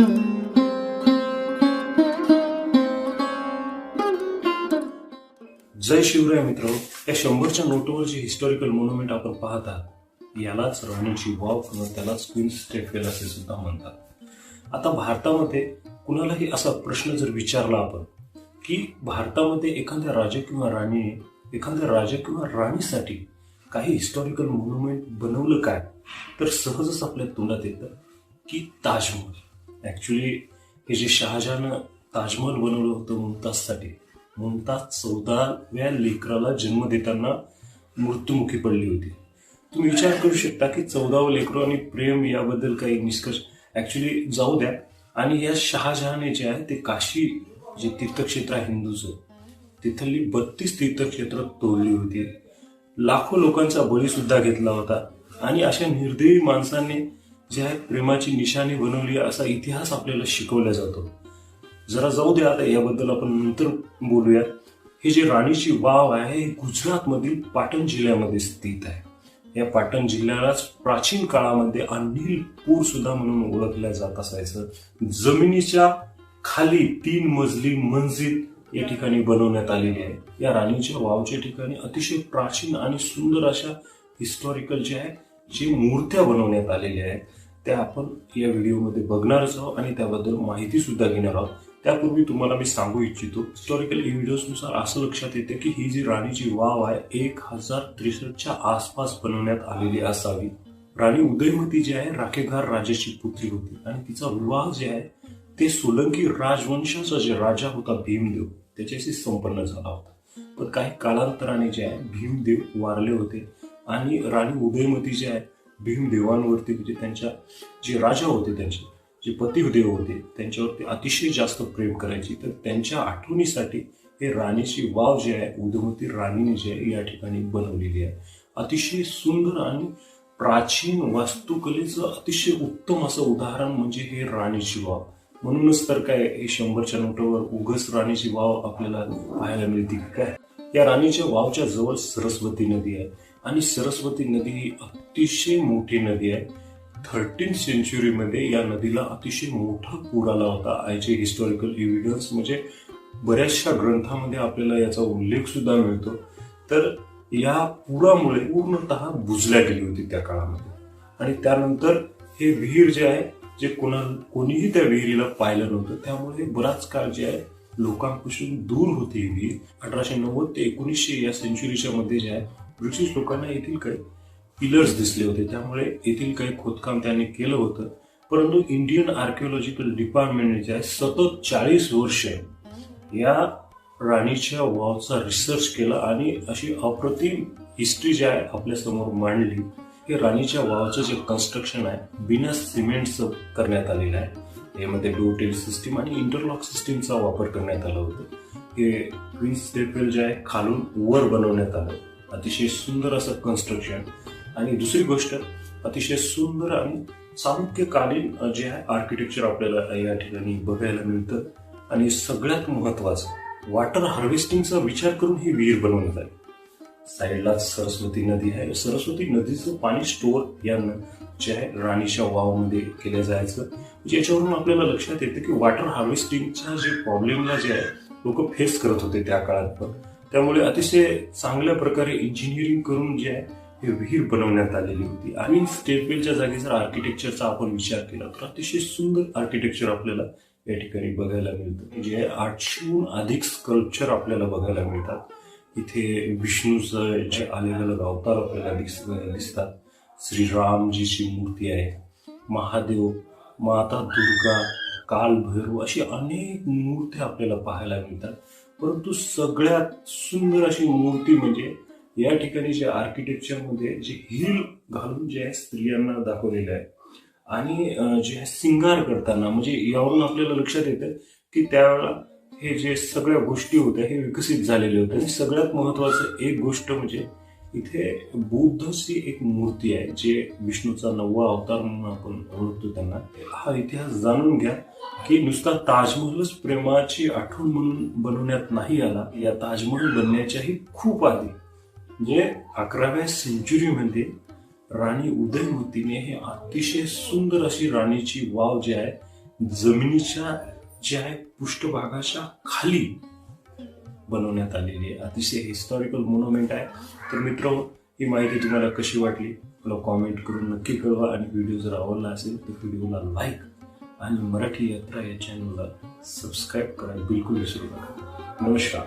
जय शिवराय मित्र या शंभरच्या नोटवर जे हिस्टॉरिकल मॉन्युमेंट आपण पाहत आहात यालाच राणीची वाव किंवा त्यालाच स्टेट स्टेटवेल असे सुद्धा म्हणतात. आता भारतामध्ये कुणालाही असा प्रश्न जर विचारला आपण की भारतामध्ये एखाद्या राजा किंवा राणीने एखाद्या राजा किंवा राणीसाठी काही हिस्टॉरिकल मॉन्युमेंट बनवलं काय तर सहजच आपल्या तोंडात येतं की ताजमहल. ॲक्च्युली हे जे शहाजहानं ताजमहल बनवलं होतं मुमताजसाठी मुमताज चौदाव्या लेकराला जन्म देताना मृत्युमुखी पडली होती. तुम्ही विचार करू शकता की चौदावं लेकरू आणि प्रेम याबद्दल काही निष्कर्ष ॲक्च्युली जाऊ द्या. आणि या शहाजहाने जे आहे ते काशी जे तीर्थक्षेत्र आहे हिंदूचं तिथली बत्तीस तीर्थक्षेत्र तोडली होती. लाखो लोकांचा बळीसुद्धा घेतला होता. आणि अशा निर्दयी माणसांनी जे आहे प्रेमाची निशाणी बनवली असा इतिहास आपल्याला शिकवला जातो. जरा जाऊ द्या आता याबद्दल आपण नंतर बोलूया हे जे राणीची वाव आहे हे गुजरातमधील पाटण जिल्ह्यामध्ये स्थित आहे. या पाटण जिल्ह्यालाच प्राचीन काळामध्ये अनिल पूर सुद्धा म्हणून ओळखल्या जात असायचं. जमिनीच्या खाली तीन मजली मंजिल या ठिकाणी बनवण्यात आलेली आहे. या राणीच्या वावच्या ठिकाणी अतिशय प्राचीन आणि सुंदर अशा हिस्टॉरिकल जे आहे जे मूर्त्या बनवण्यात आलेल्या आहेत. त्या आपण या व्हिडिओमध्ये बघणारच आहोत आणि त्याबद्दल माहिती सुद्धा घेणार आहोत. त्यापूर्वी तुम्हाला मी सांगू इच्छितो हिस्टॉरिकल व्हिडिओनुसार असं लक्षात येते की ही जी राणीची वाव आहे एक हजार त्रेसष्टच्या आसपास बनवण्यात आलेली असावी. राणी उदयमती जी आहे राखेघार राजाची पुत्री होती आणि तिचा विवाह जे आहे ते सोलंकी राजवंशाचा जे राजा होता भीमदेव त्याच्याशी संपन्न झाला होता. पण काही कालांतराने जे आहे भीमदेव वारले होते आणि राणी उदयमती जे आहे भीमदेवांवरती म्हणजे त्यांच्या जे राजा होते त्यांचे जे पतिदेव होते त्यांच्यावरती अतिशय जास्त प्रेम करायची. तर त्यांच्या आठवणीसाठी हे राणीची वाव जी आहे उदमती राणीने जी आहे या ठिकाणी बनवलेली आहे. अतिशय सुंदर आणि प्राचीन वास्तुकलेचं अतिशय उत्तम असं उदाहरण म्हणजे हे राणीची वाव. म्हणूनच तर काय हे शंभरच्या नोटावर उगच राणीची वाव आपल्याला पाहायला मिळते काय? या राणीच्या वावच्या जवळ सरस्वती नदी आहे. आणि सरस्वती नदी ही अतिशय मोठी नदी आहे. थर्टीन सेंचुरीमध्ये या नदीला अतिशय मोठा पूर आला होता आयचे हिस्टॉरिकल इव्हिडन्स म्हणजे बऱ्याचशा ग्रंथामध्ये आपल्याला याचा उल्लेख सुद्धा मिळतो. तर या पुरामुळे पूर्णतः बुजल्या गेली होती त्या काळामध्ये. आणि त्यानंतर हे विहीर जे आहे जे कोणा कोणीही त्या विहिरीला पाहिलं नव्हतं त्यामुळे बराच काळ जे आहे लोकांपासून दूर होती ही विहीर. अठराशे नव्वद ते एकोणीसशे या सेंचुरीच्या मध्ये जे आहे ब्रिटिश लोकांना येथील काही पिलर्स दिसले होते. त्यामुळे येथील काही खोदकाम त्यांनी केलं होतं. परंतु इंडियन आर्किओलॉजिकल डिपार्टमेंटने जे आहे सतत चाळीस वर्ष या राणीच्या वावचा रिसर्च केला आणि अशी अप्रतिम हिस्ट्री जी आहे आपल्यासमोर मांडली हे राणीच्या वावचं जे कन्स्ट्रक्शन आहे बिना सिमेंटचं करण्यात आलेलं आहे. यामध्ये डोटेल सिस्टीम आणि इंटरलॉक सिस्टीमचा वापर करण्यात आला होता. हे क्वीन स्टेपवेल जे आहे खालून वर बनवण्यात आलं. अतिशय सुंदर असं कन्स्ट्रक्शन आणि दुसरी गोष्ट अतिशय सुंदर आणि सामुख्यकालीन जे आहे आर्किटेक्चर आपल्याला या ठिकाणी बघायला मिळतं. आणि सगळ्यात महत्वाचं वॉटर हार्वेस्टिंगचा विचार करून ही विहीर बनवण्यात आली. साईडला सरस्वती नदी आहे. सरस्वती नदीचं पाणी स्टोअर यानं जे आहे राणीच्या वावमध्ये केलं जायचं. म्हणजे याच्यावरून आपल्याला लक्षात येतं की वॉटर हार्वेस्टिंगच्या जे प्रॉब्लेमला जे आहे लोक फेस करत होते त्या काळात पण. त्यामुळे अतिशय चांगल्या प्रकारे इंजिनिअरिंग करून जे आहे हे विहीर बनवण्यात आलेली होती. आणि स्टेपवेलच्या जागी जर आर्किटेक्चरचा आपण विचार केला तर अतिशय सुंदर आर्किटेक्चर आपल्याला या ठिकाणी बघायला मिळतं. जे आठशेहून अधिक स्कल्पचर आपल्याला बघायला मिळतात. इथे विष्णूचं जे आलेलं अवतार आपल्याला दिस दिसतात. श्रीरामजीची मूर्ती आहे. महादेव माता दुर्गा कालभैरव अशी अनेक मूर्ती आपल्याला पाहायला मिळतात. परंतु सगळ्यात सुंदर अशी मूर्ती म्हणजे या ठिकाणी जे आर्किटेक्चरमध्ये जे हिल घालून जे आहे स्त्रियांना दाखवलेलं आहे. आणि जे सिंगार करताना म्हणजे यावरून आपल्याला लक्षात येतं की त्यावेळेला हे जे सगळ्या गोष्टी होत्या हे विकसित झालेले होते. आणि सगळ्यात महत्वाचं एक गोष्ट म्हणजे इथे बुद्धची एक मूर्ती आहे जे विष्णूचा नववा अवतार म्हणून आपण ओळखतो त्यांना. हा इतिहास जाणून घ्या की नुसता ताजमहलच प्रेमाची आठवण म्हणून बनवण्यात नाही आला. या ताजमहल बनण्याच्याही खूप आधी म्हणजे अकराव्या सेंचुरीमध्ये राणी उदयमतीने हे अतिशय सुंदर अशी राणीची वाव जी आहे जमिनीच्या जे आहे पृष्ठभागाच्या खाली बनवण्यात आलेली आहे. अतिशय हिस्टॉरिकल मोन्युमेंट आहे. तर मित्र ही माहिती तुम्हाला कशी वाटली? मला कॉमेंट करून नक्की कळवा आणि व्हिडिओ जर आवडला असेल तर व्हिडिओला लाईक आणि मराठी यात्रा या चॅनलला सबस्क्राईब करायला बिलकुल विसरू नका. नमस्कार.